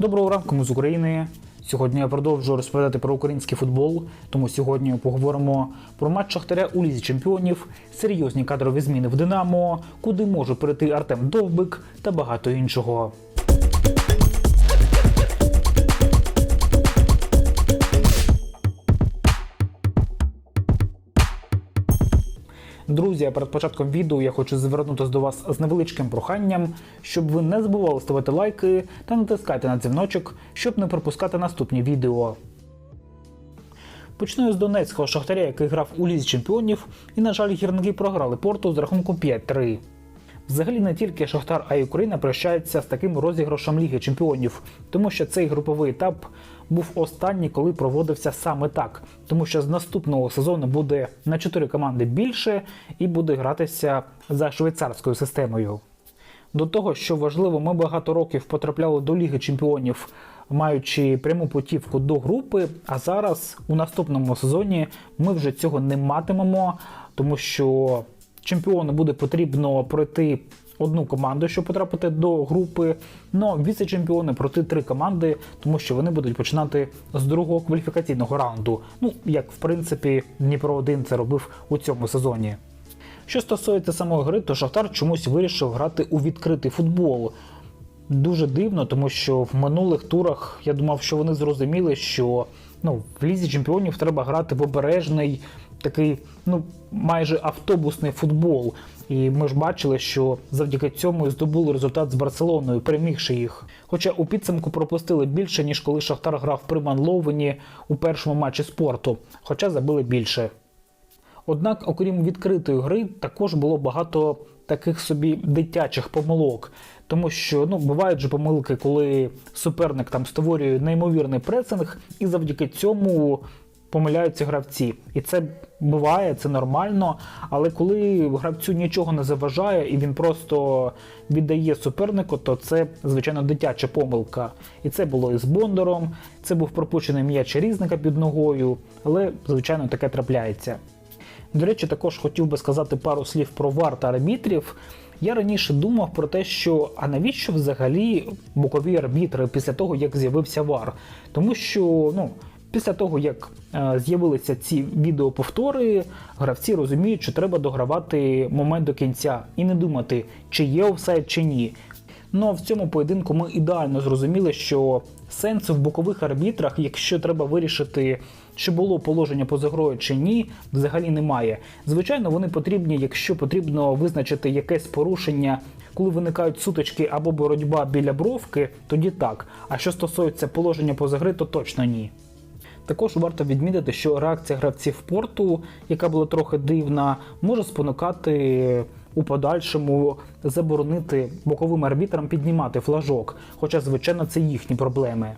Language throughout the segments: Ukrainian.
Доброго ранку, ми з України. Сьогодні я продовжую розповідати про український футбол, тому сьогодні поговоримо про матч Шахтаря у Лізі Чемпіонів, серйозні кадрові зміни в Динамо, куди може перейти Артем Довбик та багато іншого. Друзі, перед початком відео я хочу звернутися до вас з невеличким проханням, щоб ви не забували ставити лайки та натискати на дзвіночок, щоб не пропускати наступні відео. Почну з Донецького шахтаря, який грав у лізі чемпіонів, і, на жаль, гірники програли порту з рахунком 5-3. Взагалі не тільки Шахтар, а й Україна прощаються з таким розіграшем Ліги Чемпіонів, тому що цей груповий етап був останній, коли проводився саме так. Тому що з наступного сезону буде на 4 команди більше і буде гратися за швейцарською системою. До того, що важливо, ми багато років потрапляли до Ліги Чемпіонів, маючи пряму путівку до групи. А зараз у наступному сезоні ми вже цього не матимемо, тому що чемпіону буде потрібно пройти одну команду, щоб потрапити до групи. Ну віце-чемпіони пройти три команди, тому що вони будуть починати з другого кваліфікаційного раунду. Ну як в принципі Дніпро 1 це робив у цьому сезоні. Що стосується самої гри, то Шахтар чомусь вирішив грати у відкритий футбол. Дуже дивно, тому що в минулих турах я думав, що вони зрозуміли, що ну, в лізі чемпіонів треба грати в обережний, такий ну, майже автобусний футбол. І ми ж бачили, що завдяки цьому і здобули результат з Барселоною, перемігши їх. Хоча у підсумку пропустили більше, ніж коли Шахтар грав при Манловені у першому матчі спорту, хоча забили більше. Однак, окрім відкритої гри, також було багато таких собі дитячих помилок. Тому що ну, бувають же помилки, коли суперник там створює неймовірний пресинг, і завдяки цьому помиляються гравці. І це буває, це нормально. Але коли гравцю нічого не заважає і він просто віддає супернику, то це звичайно дитяча помилка. І це було і з Бондаром, це був пропущений м'яч різника під ногою, але звичайно таке трапляється. До речі, також хотів би сказати пару слів про вар та арбітрів. Я раніше думав про те, що а навіщо взагалі бокові арбітри після того, як з'явився вар? Тому що ну, після того, як е, з'явилися ці відеоповтори, гравці розуміють, що треба догравати момент до кінця і не думати, чи є офсайд, чи ні. Ну а в цьому поєдинку ми ідеально зрозуміли, що сенсу в бокових арбітрах, якщо треба вирішити, чи було положення поза грою чи ні, взагалі немає. Звичайно, вони потрібні, якщо потрібно визначити якесь порушення, коли виникають сутички або боротьба біля бровки, тоді так. А що стосується положення поза гри, то точно ні. Також варто відмітити, що реакція гравців порту, яка була трохи дивна, може спонукати у подальшому заборонити боковим арбітрам піднімати флажок, хоча, звичайно, це їхні проблеми.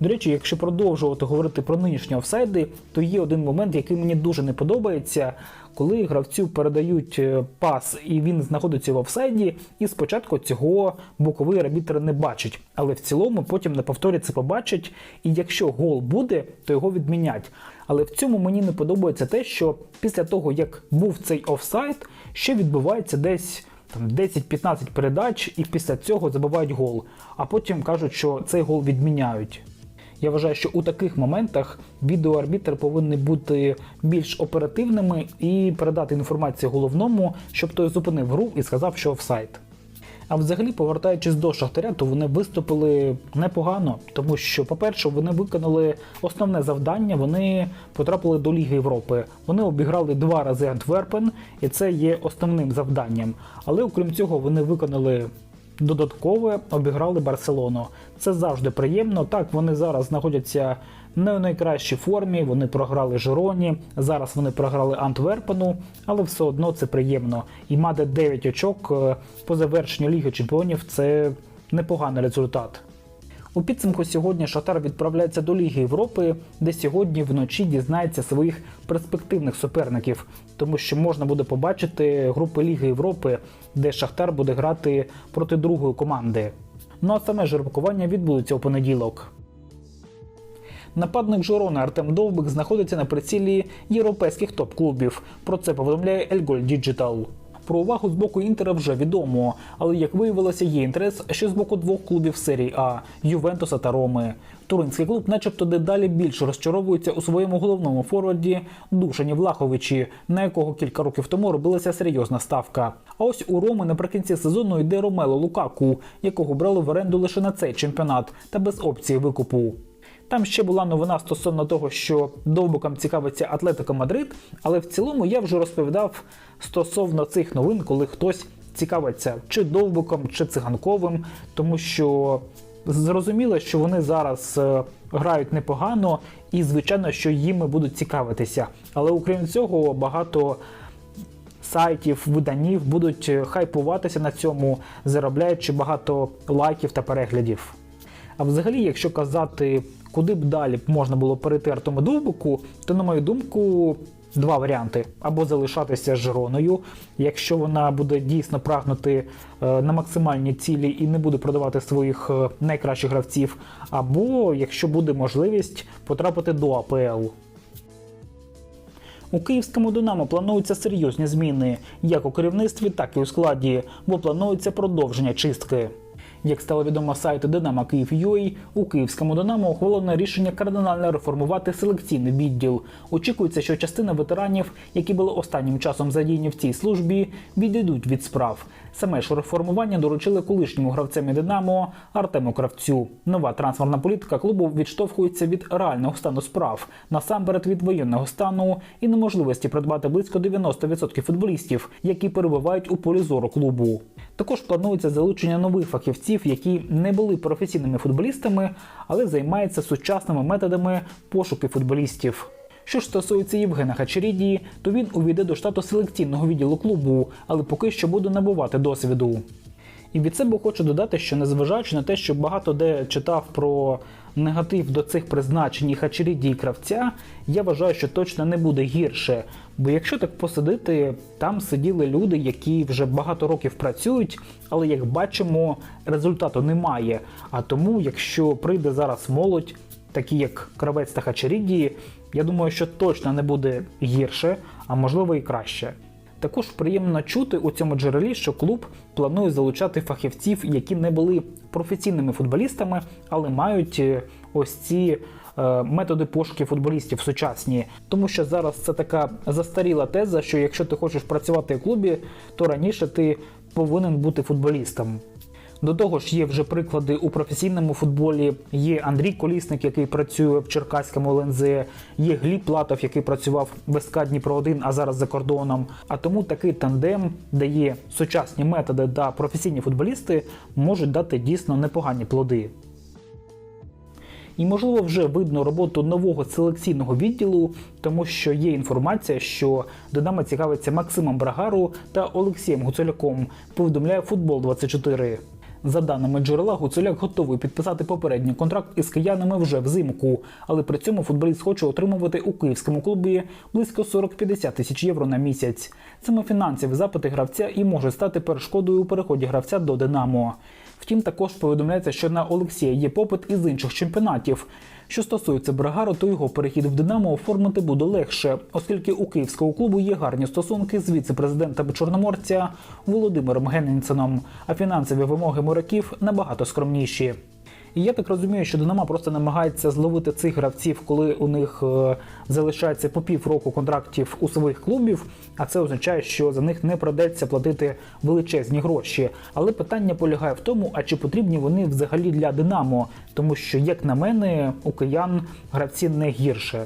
До речі, якщо продовжувати говорити про нинішні офсайди, то є один момент, який мені дуже не подобається, коли гравцю передають е, пас і він знаходиться в офсайді, і спочатку цього боковий арбітр не бачить. Але в цілому потім на повторі це побачить, і якщо гол буде, то його відмінять. Але в цьому мені не подобається те, що після того, як був цей офсайд, ще відбувається десь там 10-15 передач, і після цього забивають гол. А потім кажуть, що цей гол відміняють. Я вважаю, що у таких моментах відеоарбітр повинні бути більш оперативними і передати інформацію головному, щоб той зупинив гру і сказав, що офсайд. А взагалі, повертаючись до Шахтаря, то вони виступили непогано, тому що, по-перше, вони виконали основне завдання, вони потрапили до Ліги Європи. Вони обіграли два рази Антверпен, і це є основним завданням. Але окрім цього, вони виконали додаткове, обіграли Барселону. Це завжди приємно. Так, вони зараз знаходяться не в найкращій формі, вони програли Жироні, зараз вони програли Антверпену, але все одно це приємно. І мати 9 очок е, по завершенню Ліги Чемпіонів це непоганий результат. У підсумку сьогодні Шахтар відправляється до Ліги Європи, де сьогодні вночі дізнається своїх перспективних суперників, тому що можна буде побачити групи Ліги Європи, де Шахтар буде грати проти другої команди. Ну а саме жеребкування відбудеться у понеділок. Нападник Жорона Артем Довбик знаходиться на прицілі європейських топ-клубів. Про це повідомляє Elgol Digital. Про увагу з боку Інтера вже відомо, але як виявилося, є інтерес ще з боку двох клубів серії А Ювентуса та Роми. Туринський клуб, начебто, дедалі більше розчаровується у своєму головному форварді Душані Влаховичі, на якого кілька років тому робилася серйозна ставка. А ось у Роми наприкінці сезону йде Ромело Лукаку, якого брали в оренду лише на цей чемпіонат та без опції викупу. Там ще була новина стосовно того, що довбукам цікавиться Атлетико Мадрид, але в цілому я вже розповідав стосовно цих новин, коли хтось цікавиться чи довбуком, чи циганковим, тому що зрозуміло, що вони зараз е, грають непогано, і звичайно, що їми будуть цікавитися. Але окрім цього, багато сайтів, виданів будуть е, хайпуватися на цьому, заробляючи багато лайків та переглядів. А взагалі, якщо казати, куди б далі можна було перейти Артему Довбуку, то, на мою думку, два варіанти: або залишатися Жироною, якщо вона буде дійсно прагнути е, на максимальні цілі і не буде продавати своїх е, найкращих гравців, або якщо буде можливість потрапити до АПЛ. У київському Динамо плануються серйозні зміни як у керівництві, так і у складі, бо планується продовження чистки. Як стало відомо сайту Динамо Київ.UA, у київському Динамо ухвалено рішення кардинально реформувати селекційний відділ. Очікується, що частина ветеранів, які були останнім часом задіяні в цій службі, відійдуть від справ. Саме ж реформування доручили колишньому гравцям Динамо Артему Кравцю. Нова трансферна політика клубу відштовхується від реального стану справ, насамперед від воєнного стану і неможливості придбати близько 90% футболістів, які перебувають у полі зору клубу. Також планується залучення нових фахівців, які не були професійними футболістами, але займаються сучасними методами пошуку футболістів. Що ж стосується Євгена Хачерідії, то він увійде до штату селекційного відділу клубу, але поки що буде набувати досвіду. І від себе хочу додати, що незважаючи на те, що багато де читав про негатив до цих призначень і Хачеріді кравця, я вважаю, що точно не буде гірше. Бо якщо так посидити, там сиділи люди, які вже багато років працюють, але як бачимо, результату немає. А тому, якщо прийде зараз молодь, такі як кравець та Хачеріді, я думаю, що точно не буде гірше, а можливо і краще. Також приємно чути у цьому джерелі, що клуб планує залучати фахівців, які не були професійними футболістами, але мають е, ось ці е, методи пошуки футболістів сучасні. Тому що зараз це така застаріла теза, що якщо ти хочеш працювати в клубі, то раніше ти повинен бути футболістом. До того ж, є вже приклади у професійному футболі. Є Андрій Колісник, який працює в Черкаському ЛНЗ, є Гліб Платов, який працював в СК Дніпро 1 а зараз за кордоном. А тому такий тандем, де є сучасні методи та професійні футболісти, можуть дати дійсно непогані плоди. І, можливо, вже видно роботу нового селекційного відділу, тому що є інформація, що Динамо цікавиться Максимом Брагару та Олексієм Гуцуляком. Повідомляє футбол 24 за даними джерела, Гуцуляк готовий підписати попередній контракт із киянами вже взимку, але при цьому футболіст хоче отримувати у київському клубі близько 40-50 тисяч євро на місяць. Саме фінансові запити гравця і можуть стати перешкодою у переході гравця до Динамо. Втім, також повідомляється, що на Олексія є попит із інших чемпіонатів. Що стосується Брагару, то його перехід в Динамо оформити буде легше, оскільки у київського клубу є гарні стосунки з віце-президентом Чорноморця Володимиром Геннінсеном, а фінансові вимоги моряків набагато скромніші. І я так розумію, що Динамо просто намагається зловити цих гравців, коли у них е, залишається по пів року контрактів у своїх клубів, а це означає, що за них не придеться платити величезні гроші. Але питання полягає в тому, а чи потрібні вони взагалі для Динамо, тому що, як на мене, у киян гравці не гірше.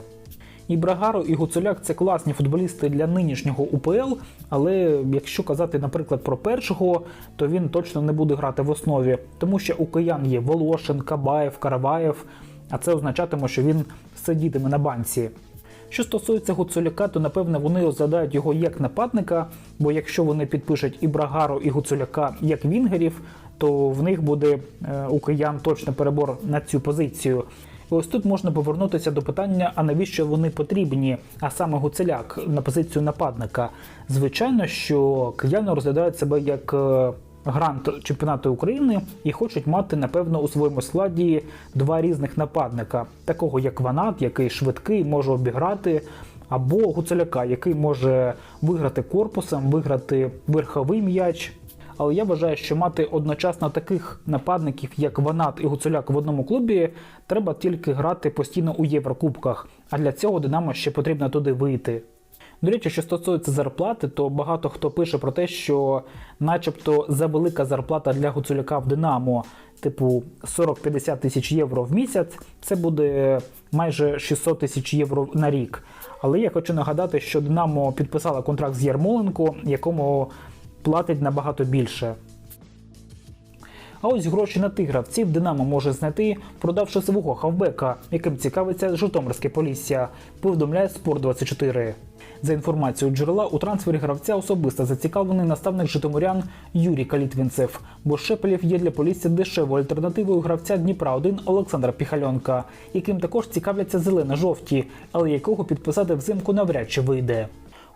І Брагаро, і Гуцуляк це класні футболісти для нинішнього УПЛ. Але якщо казати, наприклад, про першого, то він точно не буде грати в основі, тому що у киян є Волошин, Кабаєв, Караваєв, а це означатиме, що він сидітиме на банці. Що стосується Гуцуляка, то напевне вони розглядають його як нападника, бо якщо вони підпишуть і Брагару, і Гуцуляка як вінгерів, то в них буде е, у киян точно перебор на цю позицію. Ось тут можна повернутися до питання, а навіщо вони потрібні, а саме Гуцеляк на позицію нападника. Звичайно, що кияни розглядають себе як е, грант чемпіонату України і хочуть мати, напевно, у своєму складі два різних нападника: такого як Ванат, який швидкий, може обіграти. або Гуцуляка, який може виграти корпусом, виграти верховий м'яч. Але я вважаю, що мати одночасно таких нападників, як Ванат і Гуцуляк в одному клубі, треба тільки грати постійно у Єврокубках. А для цього Динамо ще потрібно туди вийти. До речі, що стосується зарплати, то багато хто пише про те, що, начебто, завелика зарплата для Гуцуляка в Динамо, типу 40-50 тисяч євро в місяць, це буде майже 600 тисяч євро на рік. Але я хочу нагадати, що Динамо підписала контракт з Ярмоленко, якому платить набагато більше. А ось гроші на тих гравців Динамо може знайти, продавши свого хавбека, яким цікавиться Житомирське Полісся, повідомляє Спорт24. За інформацією джерела, у трансфері гравця особисто зацікавлений наставник житомирян Юрій Калітвінцев, бо Шепелєв є для Полісся дешевою альтернативою гравця Дніпра 1 Олександра Піхальонка, яким також цікавляться зелено-жовті, але якого підписати взимку навряд чи вийде.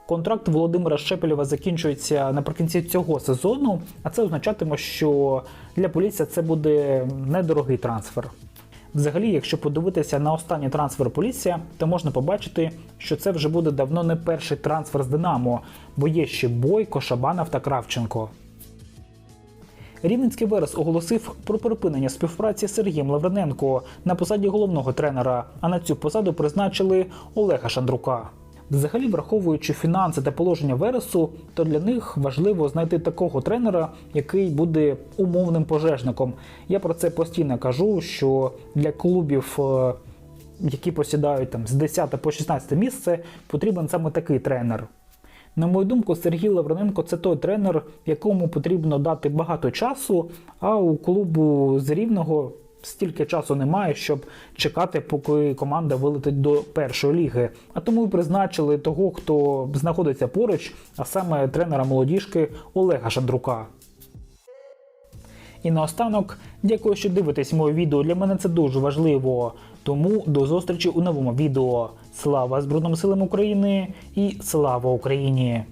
Контракт Володимира Шепелєва закінчується наприкінці цього сезону, а це означатиме, що для Полісся це буде недорогий трансфер. Взагалі, якщо подивитися на останній трансфер Полісся, то можна побачити, що це вже буде давно не перший трансфер з Динамо, бо є ще Бойко, Шабанов та Кравченко. Рівненський Верес оголосив про припинення співпраці з Сергієм Лаврененко на посаді головного тренера, а на цю посаду призначили Олега Шандрука. Взагалі, враховуючи фінанси та положення Вересу, то для них важливо знайти такого тренера, який буде умовним пожежником. Я про це постійно кажу, що для клубів, е, які посідають там з 10 по 16 місце, потрібен саме такий тренер. На мою думку, Сергій Лаврененко це той тренер, якому потрібно дати багато часу, а у клубу з рівного стільки часу немає, щоб чекати, поки команда вилетить до першої ліги. А тому і призначили того, хто знаходиться поруч, а саме тренера молодіжки Олега Шандрука. І наостанок, дякую, що дивитесь моє відео. Для мене це дуже важливо. Тому до зустрічі у новому відео. Слава Збройним силам України і слава Україні!